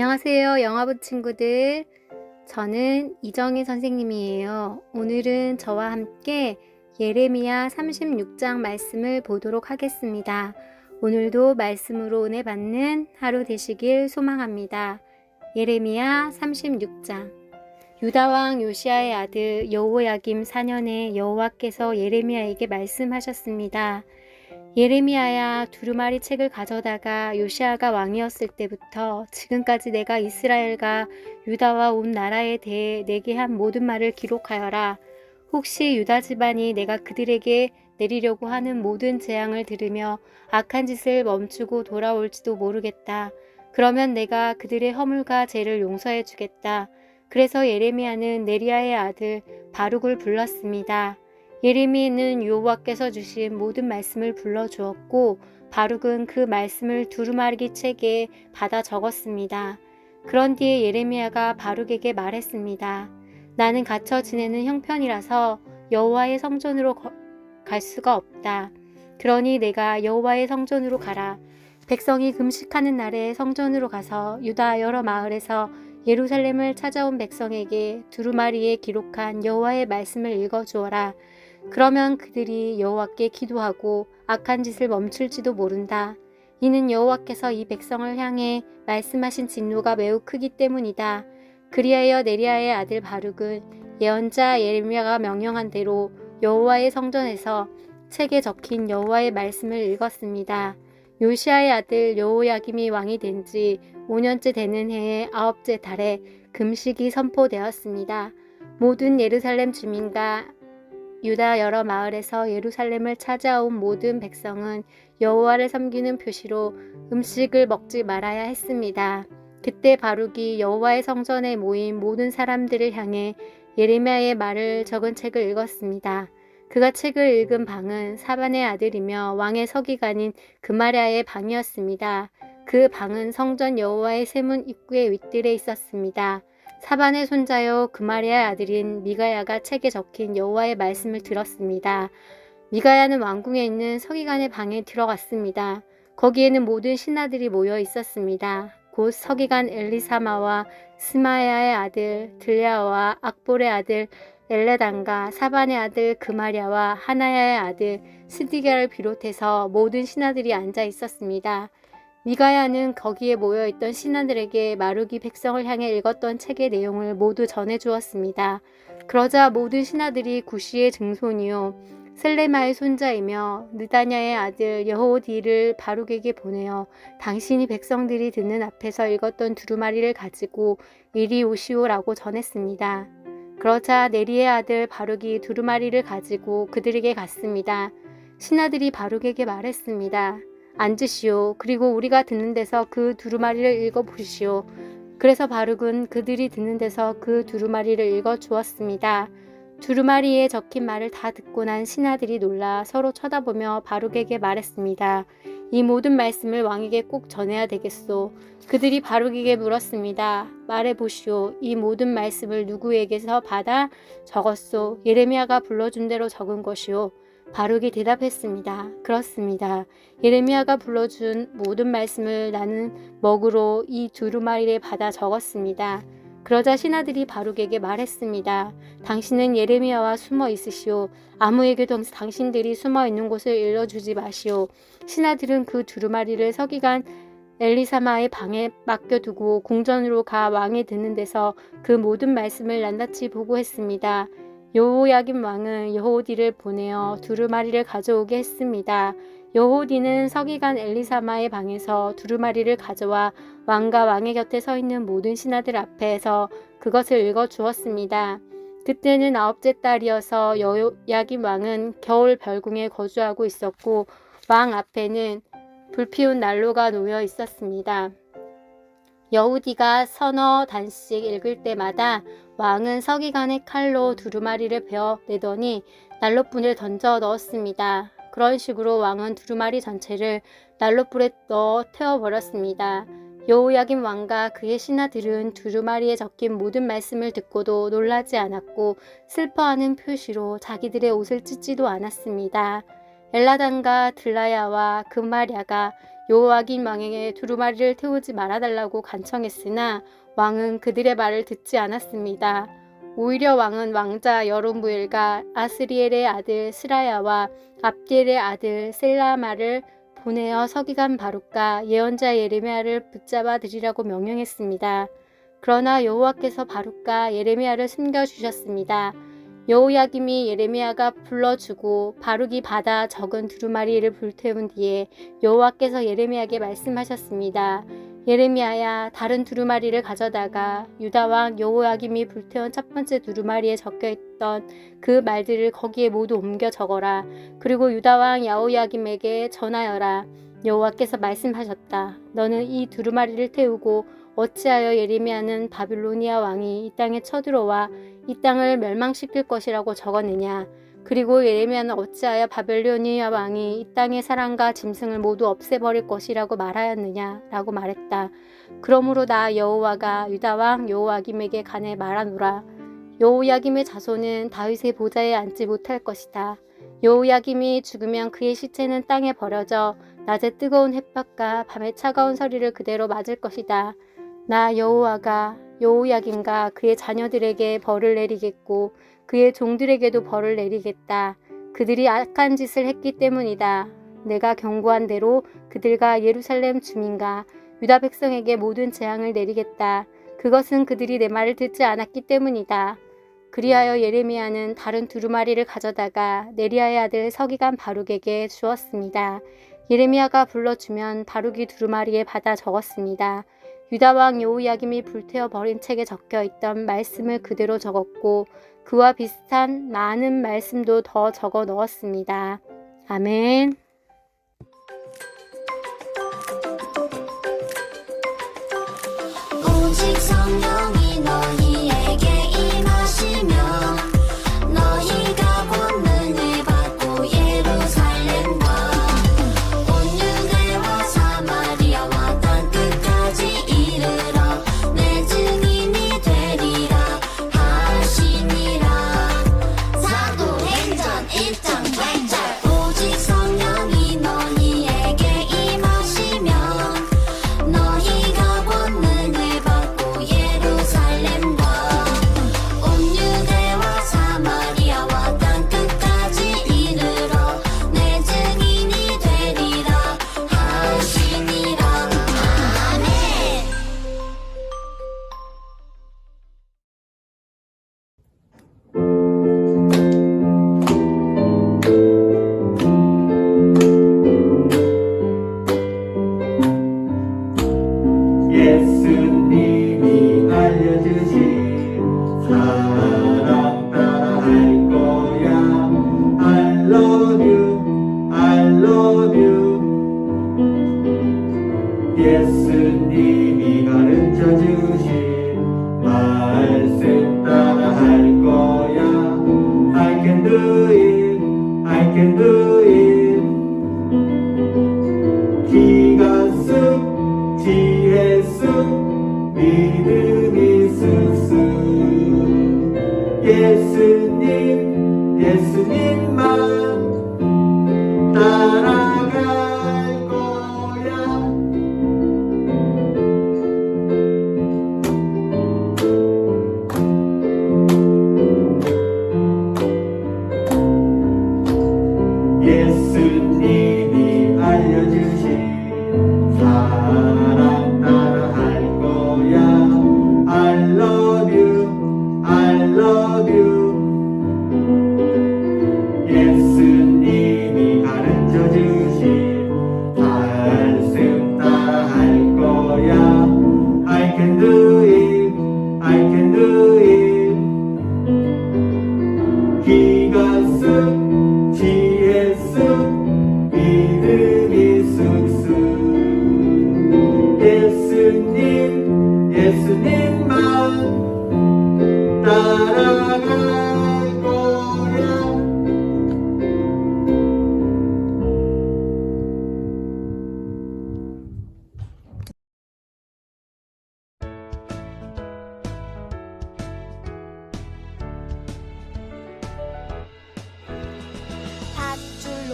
안녕하세요, 영화부 친구들. 저는 이정희 선생님이에요. 오늘은 저와 함께 예레미야 36장 말씀을 보도록 하겠습니다. 오늘도 말씀으로 은혜 받는 하루 되시길 소망합니다. 예레미야 36장 유다 왕 요시아의 아들 여호야김 4년에 여호와께서 예레미야에게 말씀하셨습니다. 예레미야야 두루마리 책을 가져다가 요시아가 왕이었을 때부터 지금까지 내가 이스라엘과 유다와 온 나라에 대해 내게 한 모든 말을 기록하여라. 혹시 유다 집안이 내가 그들에게 내리려고 하는 모든 재앙을 들으며 악한 짓을 멈추고 돌아올지도 모르겠다. 그러면 내가 그들의 허물과 죄를 용서해 주겠다. 그래서 예레미야는 네리야의 아들 바룩을 불렀습니다. 예레미야는 여호와께서 주신 모든 말씀을 불러 주었고 바룩은 그 말씀을 두루마리 책에 받아 적었습니다. 그런 뒤에 예레미야가 바룩에게 말했습니다. 나는 갇혀 지내는 형편이라서 여호와의 성전으로 거- 갈 수가 없다. 그러니 내가 여호와의 성전으로 가라. 백성이 금식하는 날에 성전으로 가서 유다 여러 마을에서 예루살렘을 찾아온 백성에게 두루마리에 기록한 여호와의 말씀을 읽어 주어라. 그러면 그들이 여호와께 기도하고 악한 짓을 멈출지도 모른다. 이는 여호와께서 이 백성을 향해 말씀하신 진노가 매우 크기 때문이다. 그리하여 네리아의 아들 바룩은 예언자 예레미야가 명령한 대로 여호와의 성전에서 책에 적힌 여호와의 말씀을 읽었습니다. 요시아의 아들 여호야김이 왕이 된 지 5년째 되는 해의 아홉째 달에 금식이 선포되었습니다. 모든 예루살렘 주민과 유다 여러 마을에서 예루살렘을 찾아온 모든 백성은 여호와를 섬기는 표시로 음식을 먹지 말아야 했습니다. 그때 바룩이 여호와의 성전에 모인 모든 사람들을 향해 예레미야의 말을 적은 책을 읽었습니다. 그가 책을 읽은 방은 사반의 아들이며 왕의 서기관인 그마랴의 방이었습니다. 그 방은 성전 여호와의 세문 입구의 윗뜰에 있었습니다. 사반의 손자요 그마리아의 아들인 미가야가 책에 적힌 여호와의 말씀을 들었습니다. 미가야는 왕궁에 있는 서기관의 방에 들어갔습니다. 거기에는 모든 신하들이 모여 있었습니다. 곧 서기관 엘리사마와 스마야의 아들 들야와 악볼의 아들 엘레단과 사반의 아들 그마랴와 하나야의 아들 스디게를 비롯해서 모든 신하들이 앉아 있었습니다. 미가야는 거기에 모여있던 신하들에게 마루기 백성을 향해 읽었던 책의 내용을 모두 전해 주었습니다. 그러자 모든 신하들이 구시의 증손이요 셀레마의 손자이며 느다냐의 아들 여호디를 바룩에게 보내어 당신이 백성들이 듣는 앞에서 읽었던 두루마리를 가지고 이리 오시오라고 전했습니다. 그러자 네리의 아들 바룩이 두루마리를 가지고 그들에게 갔습니다. 신하들이 바룩에게 말했습니다. 앉으시오. 그리고 우리가 듣는 데서 그 두루마리를 읽어 보시오. 그래서 바룩은 그들이 듣는 데서 그 두루마리를 읽어 주었습니다. 두루마리에 적힌 말을 다 듣고 난 신하들이 놀라 서로 쳐다보며 바룩에게 말했습니다. 이 모든 말씀을 왕에게 꼭 전해야 되겠소. 그들이 바룩에게 물었습니다. 말해 보시오. 이 모든 말씀을 누구에게서 받아 적었소? 예레미야가 불러준 대로 적은 것이오. 바룩이 대답했습니다. 그렇습니다. 예레미야가 불러준 모든 말씀을 나는 먹으로 이 두루마리에 받아 적었습니다. 그러자 신하들이 바룩에게 말했습니다. 당신은 예레미야와 숨어 있으시오. 아무에게도 당신들이 숨어 있는 곳을 일러주지 마시오. 신하들은 그 두루마리를 서기관 엘리사마의 방에 맡겨두고 궁전으로 가 왕이 듣는 데서 그 모든 말씀을 낱낱이 보고했습니다. 여호야김 왕은 여호디를 보내어 두루마리를 가져오게 했습니다. 여호디는 서기관 엘리사마의 방에서 두루마리를 가져와 왕과 왕의 곁에 서 있는 모든 신하들 앞에서 그것을 읽어 주었습니다. 그때는 아홉째 달이어서 여호야김 왕은 겨울 별궁에 거주하고 있었고 왕 앞에는 불피운 난로가 놓여 있었습니다. 여우디가 서너 단씩 읽을 때마다 왕은 서기관의 칼로 두루마리를 베어 내더니 난로불에 던져 넣었습니다. 그런 식으로 왕은 두루마리 전체를 난로불에 넣어 태워버렸습니다. 여호야김 왕과 그의 신하들은 두루마리에 적힌 모든 말씀을 듣고도 놀라지 않았고 슬퍼하는 표시로 자기들의 옷을 찢지도 않았습니다. 엘라단과 들라야와 금마랴가 여호와긴 왕에게 두루마리를 태우지 말아달라고 간청했으나 왕은 그들의 말을 듣지 않았습니다. 오히려 왕은 왕자 여론무엘과 아스리엘의 아들 스라야와 압디엘의 아들 셀라마를 보내어 서기관 바룩과 예언자 예레미야를 붙잡아 들이라고 명령했습니다. 그러나 여호와께서 바룩과 예레미야를 숨겨 주셨습니다. 여호야김이 예레미야가 불러주고 바룩이 받아 적은 두루마리를 불태운 뒤에 여호와께서 예레미야에게 말씀하셨습니다. 예레미야야 다른 두루마리를 가져다가 유다 왕 여호야김이 불태운 첫 번째 두루마리에 적혀 있던 그 말들을 거기에 모두 옮겨 적어라. 그리고 유다 왕 야호야김에게 전하여라. 여호와께서 말씀하셨다. 너는 이 두루마리를 태우고 어찌하여 예레미야는 바빌로니아 왕이 이 땅에 쳐들어와 이 땅을 멸망시킬 것이라고 적었느냐. 그리고 예레미야는 어찌하여 바벨로니아 왕이 이 땅의 사람과 짐승을 모두 없애버릴 것이라고 말하였느냐라고 말했다. 그러므로 나 여호와가 유다 왕 여호야김에게 간에 말하노라. 여호야김의 자손은 다윗의 보좌에 앉지 못할 것이다. 여호야김이 죽으면 그의 시체는 땅에 버려져 낮에 뜨거운 햇볕과 밤에 차가운 서리를 그대로 맞을 것이다. 나 여호와가 여호야김과 그의 자녀들에게 벌을 내리겠고 그의 종들에게도 벌을 내리겠다. 그들이 악한 짓을 했기 때문이다. 내가 경고한 대로 그들과 예루살렘 주민과 유다 백성에게 모든 재앙을 내리겠다. 그것은 그들이 내 말을 듣지 않았기 때문이다. 그리하여 예레미야는 다른 두루마리를 가져다가 네리아의 아들 서기관 바룩에게 주었습니다. 예레미야가 불러주면 바룩이 두루마리에 받아 적었습니다. 유다 왕 여호야김이 불태워 버린 책에 적혀 있던 말씀을 그대로 적었고 그와 비슷한 많은 말씀도 더 적어 넣었습니다. 아멘. 오직 성령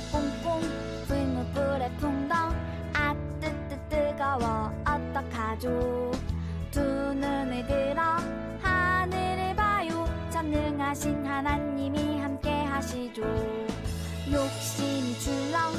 또 뽕뽕 불무불에 풍덩. 아 뜨뜨 뜨거워 어떡하죠? 두 눈을 들어 하늘을 봐요. 전능하신 하나님이 함께 하시죠. 욕심이 줄러